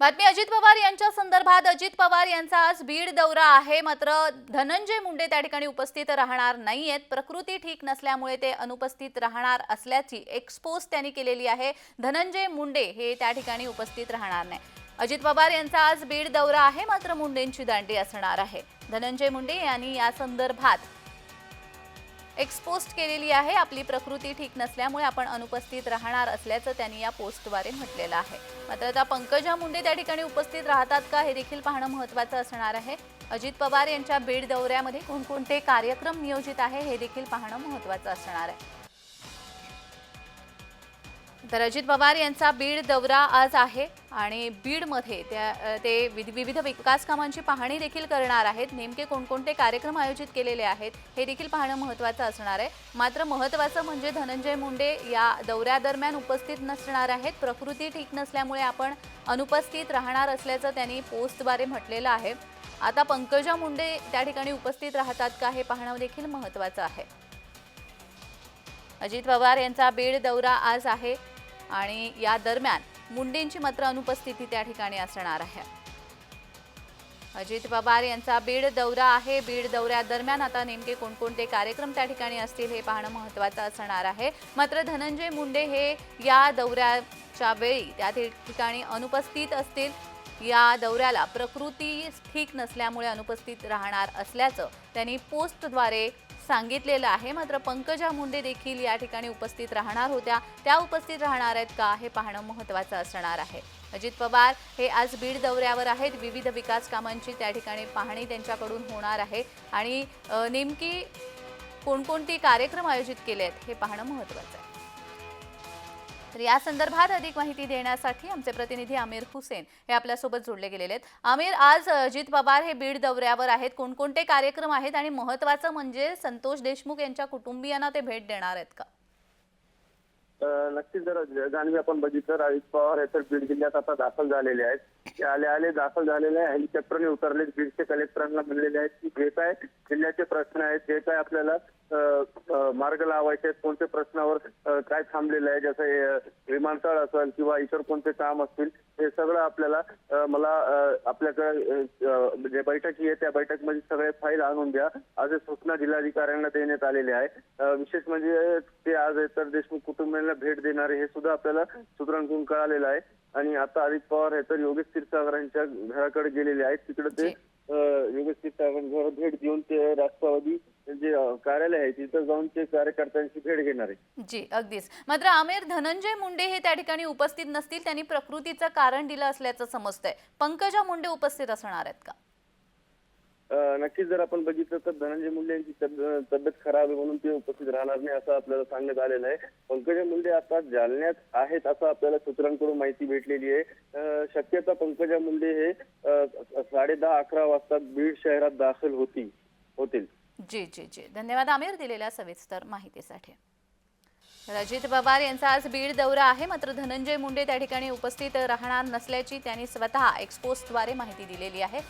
बातमी अजित पवार यांच्या संदर्भात अजित पवार यांचा आज बीड दौरा आहे. मात्र धनंजय मुंडे त्या ठिकाणी उपस्थित राहणार नाहीयेत. प्रकृती ठीक नसल्यामुळे ते अनुपस्थित राहणार असल्याची एक्सपोज त्यांनी केलेली आहे. धनंजय मुंडे हे त्या ठिकाणी उपस्थित राहणार नाही. अजित पवार यांचा आज बीड दौरा आहे. मात्र मुंडेंची दांडी असणार आहे. धनंजय मुंडे यांनी या संदर्भात एक्सपोस्ट केलेली आहे. आपली प्रकृती ठीक नसल्यामुळे आपण अनुपस्थित राहणार असल्याचं त्यांनी या पोस्टद्वारे म्हटलेलं आहे. मात्र आता पंकजा मुंडे त्या ठिकाणी उपस्थित राहतात का हे देखील पाहणं महत्त्वाचं असणार आहे. अजित पवार यांच्या बीड दौऱ्यामध्ये कोणकोणते कार्यक्रम नियोजित आहे हे देखील पाहणं महत्त्वाचं असणार आहे. तर अजित पवार यांचा बीड दौरा आज आहे आणि बीडमध्ये त्या ते विविध विकास कामांची पाहणी देखील करणार आहेत. नेमके कोणकोणते कार्यक्रम आयोजित केलेले आहेत हे देखील पाहणं महत्त्वाचं असणार आहे. मात्र महत्त्वाचं म्हणजे धनंजय मुंडे या दौऱ्यादरम्यान उपस्थित नसणार आहेत. प्रकृती ठीक नसल्यामुळे आपण अनुपस्थित राहणार असल्याचं त्यांनी पोस्टद्वारे म्हटलेलं आहे. आता पंकजा मुंडे त्या ठिकाणी उपस्थित राहतात का हे पाहणं देखील महत्त्वाचं आहे. अजित पवार यांचा बीड दौरा आज आहे. आणि या दरम्यान मुंडेंची मात्र अनुपस्थिती त्या ठिकाणी असणार आहे. अजित पवार यांचा बीड दौरा आहे. बीड दौऱ्यादरम्यान आता नेमके कोणकोणते कार्यक्रम त्या ठिकाणी असतील हे पाहणं महत्त्वाचं असणार आहे. मात्र धनंजय मुंडे हे या दौऱ्याच्या वेळी त्या ठिकाणी अनुपस्थित असतील. या दौऱ्याला प्रकृती ठीक नसल्यामुळे अनुपस्थित राहणार असल्याचं त्यांनी पोस्टद्वारे सांगितलेलं आहे. मात्र पंकजा मुंडे देखील या ठिकाणी उपस्थित राहणार होत्या. त्या उपस्थित राहणार आहेत का हे पाहणं महत्त्वाचं असणार आहे. अजित पवार हे आज बीड दौऱ्यावर आहेत. विविध विकास कामांची त्या ठिकाणी पाहणी त्यांच्याकडून होणार आहे. आणि नेमकी कोणकोणती कार्यक्रम आयोजित केले आहेत हे पाहणं महत्त्वाचं आहे. तर या संदर्भात अधिक माहिती देण्यासाठी आमचे प्रतिनिधी आमिर हुसेन हे आपल्यासोबत जोडले गेलेले आहेत. आमिर आज अजित पवार हे बीड दौऱ्यावर आहेत. कोणकोणते कार्यक्रम आहेत आणि महत्वाचं म्हणजे संतोष देशमुख यांच्या कुटुंबियांना ते भेट देणार आहेत का? नक्कीच जर जाणवी आपण बघितलं तर अजित पवार हे तर बीड जिल्ह्यात आता दाखल झालेले आहेत. ते आले आले दाखल झालेले आहे हेलिकॉप्टरने उतरले बीडचे कलेक्टरांना म्हणलेले आहेत की जे काय जिल्ह्याचे प्रश्न आहेत जे काय आपल्याला मार्ग लावायचे आहेत कोणत्या प्रश्नावर काय थांबलेलं आहे जसं विमानतळ असेल किंवा इतर कोणते काम असतील हे सगळं आपल्याला मला आपल्याकडे जे बैठकी आहे त्या बैठकमध्ये सगळे फाईल आणून द्या. आज सूचना जिल्हाधिकाऱ्यांना देण्यात आलेल्या आहे. विशेष म्हणजे ते आज तर देशमुख कुटुंबियांना भेट देणारे हे सुद्धा आपल्याला सूत्रांकडून कळालेलं आहे. आणि आता अजित पवार हे तर योगेश क्षीरसागरांच्या घराकडे गेलेले आहेत. तिकडे ते योगेश क्षीरसागरांच्या घरात भेट देऊन ते राष्ट्रवादी जे कार्यालय आहे तिथं जाऊन ते कार्यकर्त्यांची भेट घेणार आहे. जी अगदीच. मात्र आमिर धनंजय मुंडे हे त्या ठिकाणी उपस्थित नसतील त्यांनी प्रकृतीचं कारण दिलं असल्याचं समजतंय. पंकजा मुंडे उपस्थित असणार आहेत का? नक्कीच जर आपण बघितलं तर धनंजय मुंडे यांची तब्येत खराब आहे म्हणून ते उपस्थित राहणार नाही असं आपल्याला सांगण्यात आलेलं आहे. पंकजा मुंडे आता जालन्यात आहेत असं आपल्याला सूत्रांकडून माहिती भेटलेली आहे. शक्यता पंकजा मुंडे हे साडे दहा अकरा वाजता बीड शहरात दाखल होती होतील. जी जी जी. धन्यवाद आमिर दिलेल्या सविस्तर माहितीसाठी. रजित अजित पवार यांचा आज बीड दौरा आहे. मात्र धनंजय मुंडे त्या ठिकाणी उपस्थित राहणार नसल्याची त्यांनी स्वतः एक्सपोस्टद्वारे माहिती दिलेली आहे.